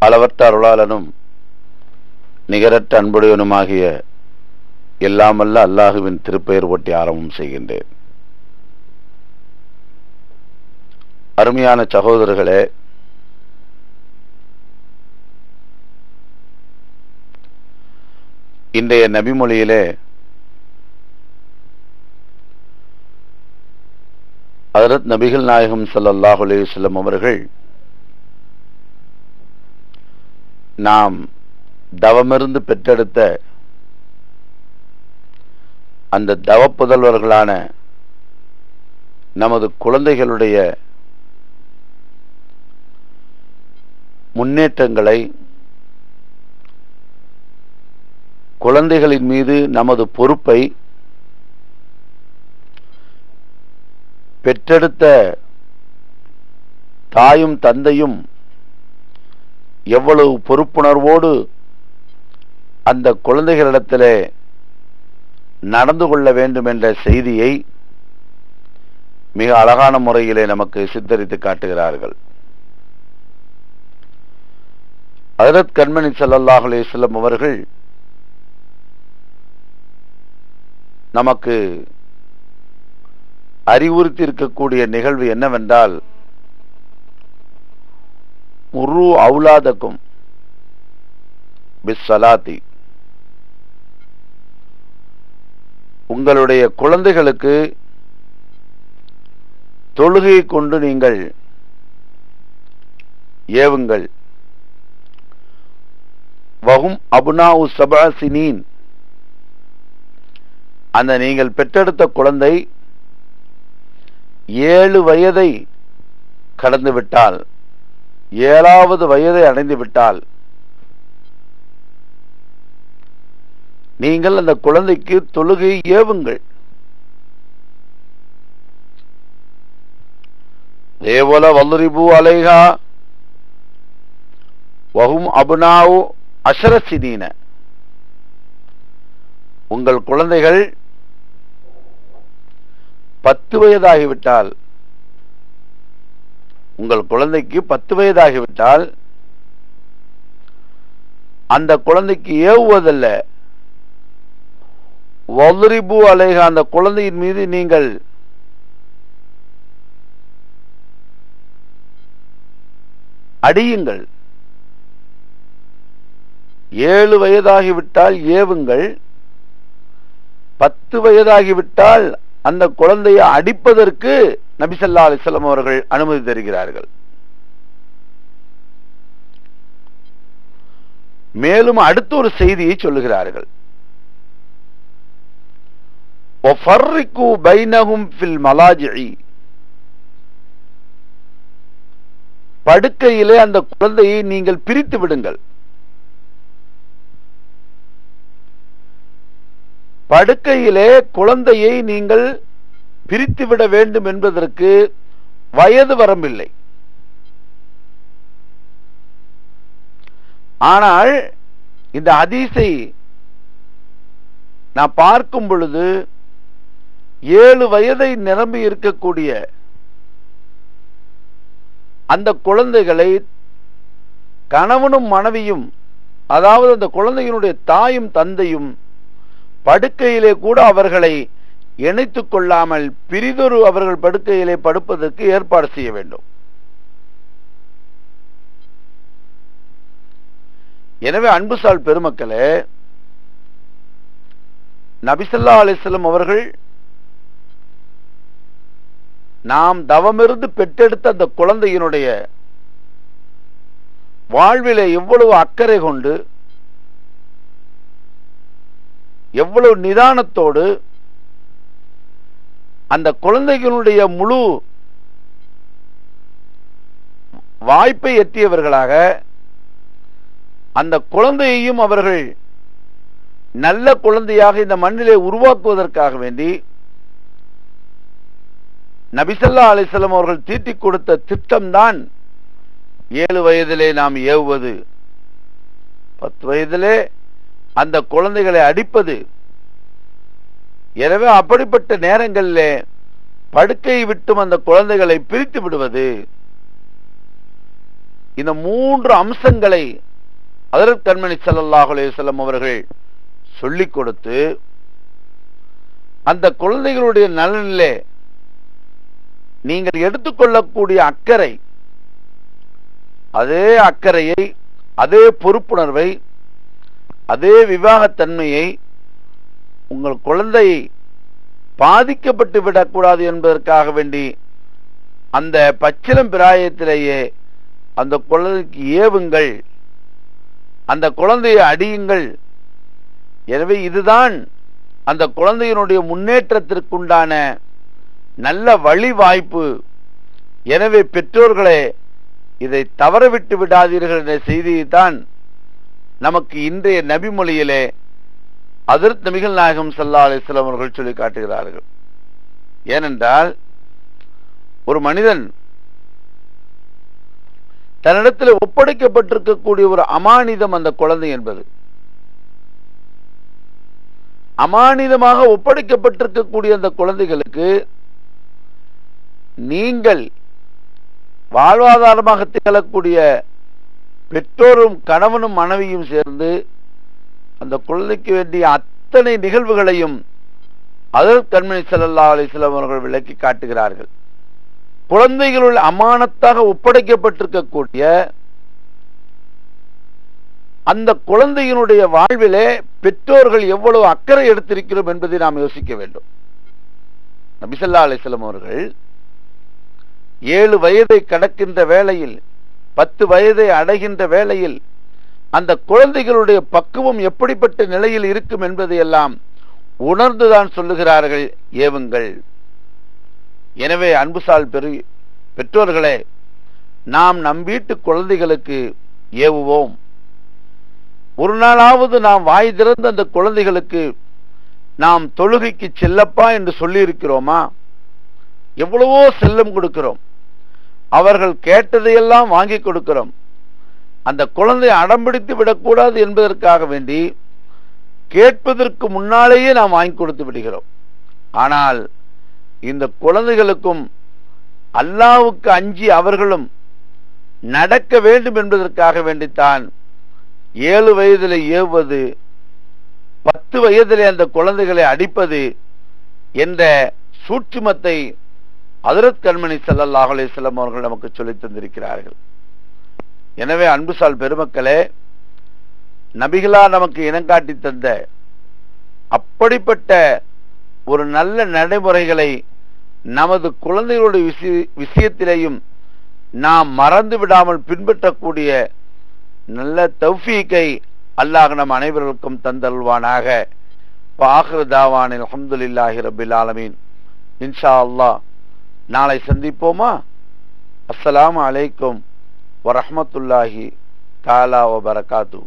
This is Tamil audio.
அளவற்ற அருளாளனும் நிகரற்ற அன்புடையவனுமாகிய எல்லாமல்ல அல்லாஹுவின் திருப்பெயர் ஒட்டி ஆரம்பம் செய்கின்றேன். அருமையான சகோதரர்களே இன்றைய நபிமொழியிலே ஹதரத் நபிகள் நாயகம் சல்லாஹ் அலைஹி அவர்கள் நாம் தவமிருந்து பெற்றெடுத்த அந்த தவ புதல்வர்களான நமது குழந்தைகளுடைய முன்னேற்றங்களை குழந்தைகளின் மீது நமது பொறுப்பை பெற்றெடுத்த தாயும் தந்தையும் எவ்வளவு பொறுப்புணர்வோடு அந்த குழந்தைகளிடத்திலே நடந்து கொள்ள வேண்டும் என்ற செய்தியை மிக அழகான முறையிலே நமக்கு சித்தரித்து காட்டுகிறார்கள். ஹஜரத் கண்மணி ஸல்லல்லாஹு அலைஹி அவர்கள் நமக்கு அறிவுறுத்தி இருக்கக்கூடிய நிகழ்வு என்னவென்றால் முரு அவுலாதக்கும் பிஸ்ஸலாத்தி. உங்களுடைய குழந்தைகளுக்கு தொழுகையை கொண்டு நீங்கள் ஏவுங்கள். வகும் அபுனாவு சபாசினீன் அந்த நீங்கள் பெற்றெடுத்த குழந்தை ஏழு வயதை கடந்துவிட்டால் ஏழாவது வயதை அடைந்து விட்டால் நீங்கள் அந்த குழந்தைக்கு தொழுகை ஏவுங்கள். தேவல வல்லுரிபு அலைகா வகும் அபுனாவு அஷரசினீன. உங்கள் குழந்தைகள் பத்து வயதாகிவிட்டால் உங்கள் குழந்தைக்கு பத்து வயதாகிவிட்டால் அந்த குழந்தைக்கு ஏவுவதல்ல. வல்ரிபு அலைக அந்த குழந்தையின் மீது நீங்கள் அடியுங்கள். ஏழு வயதாகிவிட்டால் ஏவுங்கள். பத்து வயதாகிவிட்டால் அந்த குழந்தையை அடிப்பதற்கு நபிசல்லா அலிஸ்லாம் அவர்கள் அனுமதி தருகிறார்கள். மேலும் அடுத்த ஒரு செய்தியை சொல்லுகிறார்கள். படுக்கையிலே அந்த குழந்தையை நீங்கள் பிரித்து விடுங்கள். படுக்கையிலே குழந்தையை நீங்கள் பிரித்துவிட வேண்டும் என்பதற்கு வயது வரம்பில்லை. ஆனால் இந்த அதிசை நான் பார்க்கும் பொழுது ஏழு வயதை நிரம்பி இருக்கக்கூடிய அந்த குழந்தைகளை கணவனும் மனைவியும் அதாவது அந்த குழந்தையினுடைய தாயும் தந்தையும் படுக்கையிலே கூட அவர்களை இணைத்துக் கொள்ளாமல் பிரிதொரு அவர்கள் படுக்கையிலே படுப்பதற்கு ஏற்பாடு செய்ய வேண்டும். எனவே அன்புசால் பெருமக்களே நபிசல்லா அலிஸ்லம் அவர்கள் நாம் தவமிருந்து பெற்றெடுத்த அந்த குழந்தையினுடைய வாழ்விலே எவ்வளவு அக்கறை கொண்டு எவ்வளவு நிதானத்தோடு அந்த குழந்தைகளுடைய முழு வாய்ப்பை எத்தியவர்களாக அந்த குழந்தையையும் அவர்கள் நல்ல குழந்தையாக இந்த மண்ணிலே உருவாக்குவதற்காக வேண்டி நபிசல்லா அலிசல்லம் அவர்கள் தீட்டிக் கொடுத்த திட்டம்தான் ஏழு வயதிலே நாம் ஏவுவது. பத்து வயதிலே அந்த குழந்தைகளை அடிப்பது. எனவே அப்படிப்பட்ட நேரங்களிலே படுக்கையை விட்டும் அந்த குழந்தைகளை பிரித்து விடுவது. இந்த மூன்று அம்சங்களை அதரத் கண்மணி ஸல்லல்லாஹு அலைஹி அவர்கள் சொல்லிக் கொடுத்து அந்த குழந்தைகளுடைய நலனிலே நீங்கள் எடுத்துக்கொள்ளக்கூடிய அக்கறை அதே அக்கறையை அதே பொறுப்புணர்வை அதே விவாகத்தன்மையை உங்கள் குழந்தை பாதிக்கப்பட்டு விடக்கூடாது என்பதற்காக வேண்டி அந்த பச்சிலம் பிராயத்திலேயே அந்த குழந்தைக்கு ஏவுங்கள் அந்த குழந்தையை அடியுங்கள். எனவே இதுதான் அந்த குழந்தையினுடைய முன்னேற்றத்திற்குண்டான நல்ல வழி வாய்ப்பு எனவே பெற்றோர்களே இதை தவறவிட்டு விடாதீர்கள் என்ற செய்தியைத்தான் நமக்கு இன்றைய நபிமொழியிலே அதிர்த் நபிகள் நாயகம் சல்லா அலிஸ்லாம் அவர்கள் சொல்லி காட்டுகிறார்கள். ஏனென்றால் ஒரு மனிதன் தன்னிடத்தில் ஒப்படைக்கப்பட்டிருக்கக்கூடிய ஒரு அமானிதம் அந்த குழந்தை என்பது. அமானிதமாக ஒப்படைக்கப்பட்டிருக்கக்கூடிய அந்த குழந்தைகளுக்கு நீங்கள் வாழ்வாதாரமாக திகழக்கூடிய பெற்றோரும் கணவனும் மனைவியும் சேர்ந்து அந்த குழந்தைக்கு வேண்டிய அத்தனை நிகழ்வுகளையும் அதர் கண்மணி செல்லல்லா அலிஸ்லாம் அவர்கள் விளக்கி காட்டுகிறார்கள். குழந்தைகளுள் அமானத்தாக ஒப்படைக்கப்பட்டிருக்கக்கூடிய அந்த குழந்தையினுடைய வாழ்விலே பெற்றோர்கள் எவ்வளவு அக்கறை எடுத்திருக்கிறோம் என்பதை நாம் யோசிக்க வேண்டும். நபிசல்லா அலிஸ்லாம் அவர்கள் ஏழு வயதை கடக்கின்ற வேளையில் பத்து வயதை அடைகின்ற வேளையில் அந்த குழந்தைகளுடைய பக்குவம் எப்படிப்பட்ட நிலையில் இருக்கும் என்பதையெல்லாம் உணர்ந்துதான் சொல்லுகிறார்கள் ஏவுங்கள். எனவே அன்புசால் பெரு பெற்றோர்களே நாம் நம் வீட்டு குழந்தைகளுக்கு ஏவுவோம். ஒரு நாளாவது நாம் வாய் திறந்த அந்த குழந்தைகளுக்கு நாம் தொழுகைக்கு செல்லப்பா என்று சொல்லி இருக்கிறோமா எவ்வளவோ செல்லம் கொடுக்கிறோம். அவர்கள் கேட்டதையெல்லாம் வாங்கி கொடுக்கிறோம். அந்த குழந்தை அடம்பிடித்து விடக்கூடாது என்பதற்காக வேண்டி கேட்பதற்கு முன்னாலேயே நாம் வாங்கி கொடுத்து விடுகிறோம். ஆனால் இந்த குழந்தைகளுக்கும் அல்லாவுக்கு அஞ்சி அவர்களும் நடக்க வேண்டும் என்பதற்காக வேண்டித்தான் ஏழு வயதில் ஏவுவது பத்து வயதிலே அந்த குழந்தைகளை அடிப்பது என்ற சூட்சுமத்தை அதரத் கண்மணி சல்லல்லாஹ் அலிஸ்லாம் அவர்கள் நமக்கு சொல்லித் தந்திருக்கிறார்கள். எனவே அன்புசால் பெருமக்களே நபிகளா நமக்கு இனங்காட்டி தந்த அப்படிப்பட்ட ஒரு நல்ல நடைமுறைகளை நமது குழந்தைகளுடைய விஷய- விஷயத்திலேயும் நாம் மறந்து விடாமல் பின்பற்றக்கூடிய நல்ல தௌஃபீக்கை அல்லாஹ் நம் அனைவருக்கும் தந்தல்வானாக ஆஹிர தாவானில் அஹமதுல்லாஹி ரபில் ஆலமீன். இன்ஷா அல்லாஹ். நாளை சந்திப்போமா? அஸ்லாம் அலைக்கும் வரமத்துல்லாஹி தாலா வபரகாத்து